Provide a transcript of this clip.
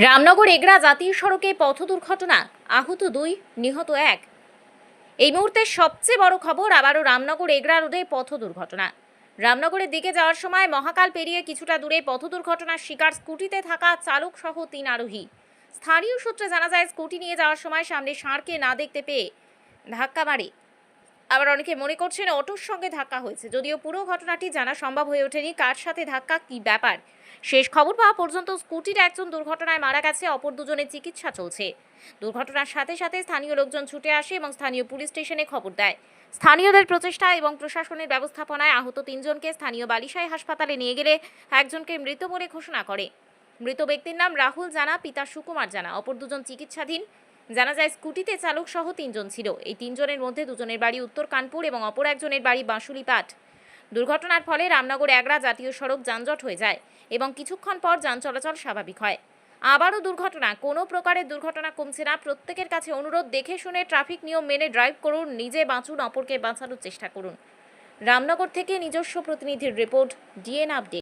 রামনগর এগরা জাতীয় সড়কে পথ দুর্ঘটনা, আহত দুই, নিহত এক। এই মুহূর্তে সবচেয়ে বড় খবর আবারও রামনগর এগরা রোডে পথ দুর্ঘটনা। রামনগরের দিকে যাওয়ার সময় মহাকাল পেরিয়ে কিছুটা দূরে পথ দুর্ঘটনার শিকার স্কুটিতে থাকা চালক সহ তিন আরোহী। স্থানীয় সূত্রে জানা যায়, স্কুটি নিয়ে যাওয়ার সময় সামনে ষাঁড়কে না দেখতে পেয়ে ধাক্কা মারে আবার অনেকে মনে করছেন অটোর সঙ্গে ধাক্কা হয়েছে। যদিও পুরো ঘটনাটি জানা সম্ভব হয়ে ওঠেনি, কার সাথে ধাক্কা, কি ব্যাপার? শেষ খবর পাওয়া পর্যন্ত স্কুটির একজন দুর্ঘটনায় মারা গেছে, অপর দুজনের চিকিৎসা চলছে। দুর্ঘটনার সাথে সাথে স্থানীয় লোকজন ছুটে আসে এবং স্থানীয় পুলিশ স্টেশনে খবর দেয়। স্থানীয়দের প্রচেষ্টা এবং প্রশাসনের ব্যবস্থাপনায় আহত তিনজনকে স্থানীয় বালিশাই হাসপাতালে নিয়ে গেলে একজনকে মৃত বলে ঘোষণা করে। মৃত ব্যক্তির নাম রাহুল জানা, পিতা সুকুমার জানা, অপর দুজন চিকিৎসাধীন। জানা যায়, স্কুটিতে চালক সহ তিনজন ছিল। এই তিনজনের মধ্যে দুজনের বাড়ি উত্তর কানপুর এবং অপর একজনের বাড়ি বাঁশুলি পাট দুর্ঘটনার ফলে রামনগর এগরা জাতীয় সড়ক যানজট হয়ে যায় এবং কিছুক্ষণ পর যান চলাচল স্বাভাবিক হয়। আবারও দুর্ঘটনা। কোনো প্রকারের দুর্ঘটনা কমছে না। প্রত্যেকের কাছে অনুরোধ, দেখে শুনে ট্রাফিক নিয়ম মেনে ড্রাইভ করুন, নিজে বাঁচুন, অপরকে বাঁচানোর চেষ্টা করুন। রামনগর থেকে নিজস্ব প্রতিনিধির রিপোর্ট, ডিএন আপডেট।